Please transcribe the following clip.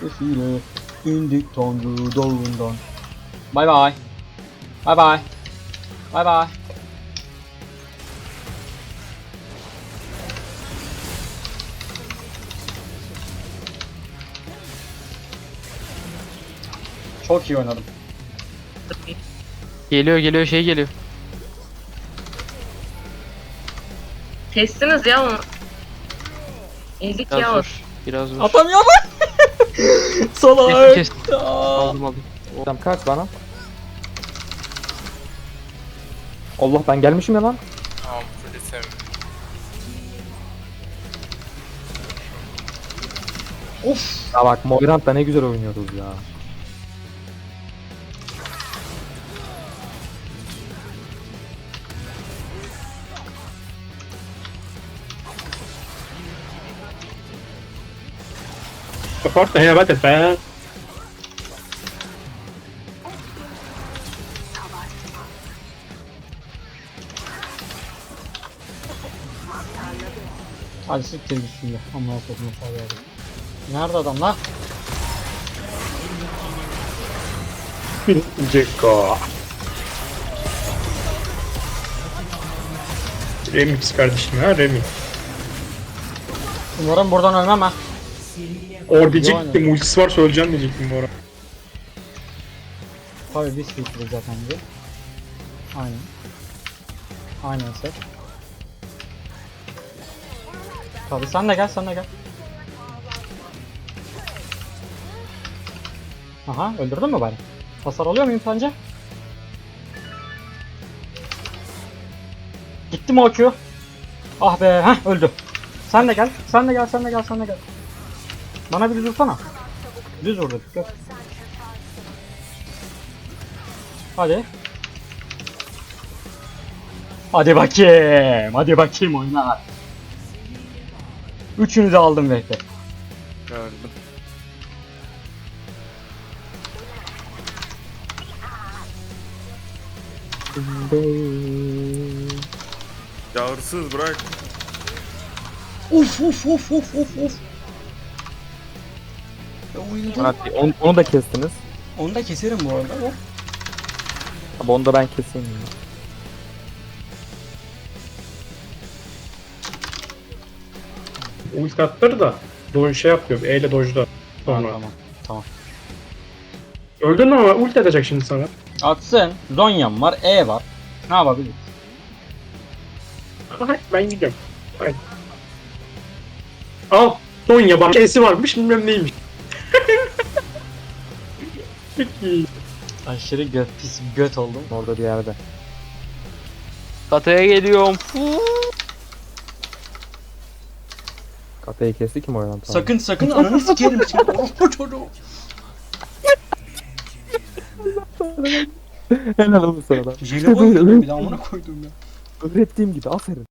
sesiyle indik Tanrı dağından. Bay bay. Bay bay. Bay bay. Çok iyi oynadım. Geliyor geliyor şey geliyor. Kestiniz ya onu. Ezik Biraz ya o. vur. Biraz vur. Atamıyorum. Salak. Kes, kes. Aa. Aldım aldım. Tamam kaç bana. Allah ben gelmişim ya lan. Tamam polisim. Of. Ya bak Moirant'la ne güzel oynuyoruz ya. Forte, ja, vete, fe. Hadi siktir git şimdi. Amına falan. Nerede adam lan? Ceko. Remix kardeşim ha remix. Umarım buradan ölmem ha. Or diyecektim ultisi varsa öleceğim diyecektim bu ara. Tabii biz fikri zaten bir. Aynen. Aynen set. Tabii sen de gel sen de gel. Aha öldürdün mü bari? Hasar alıyor muyum sence? Gitti mi o Q? Ah be heh öldü. Sen de gel sen de gel sen de gel sen de gel. Bana bir düz vursana. Düz vurdu. Gör. Hadi. Hadi bakayım. Hadi bakayım oyna. Üçünü de aldım bekle. Gördüm. Ya hırsız bırak. Uf uf uf uf uf uf. Ya. Murat, onu, onu da kestiniz. Onu da keserim bu arada. Abi onu da ben keseyim. ya. Ulti attır da. Doj şey yapıyor. E ile dojda. Tamam Sonra. tamam. Tamam. Öldün ama ulti edecek şimdi sana. Atsın. Zonya'm var. E var. Ne yapabiliriz? Aha, ben gidiyorum. Haydi. Al. Donya bak. E'si varmış bilmem neymiş. Peki. Aşırı göt pis göt oldum. Orada bir yerde. Kataya geliyorum. Katayı kesti ki Moirant. abi. Sakın sakın ananı sikerim seni. Orospu çocuğu. Helal olsun sana. Jelibon gibi bir de amına koydum ya. Öğrettiğim gibi aferin.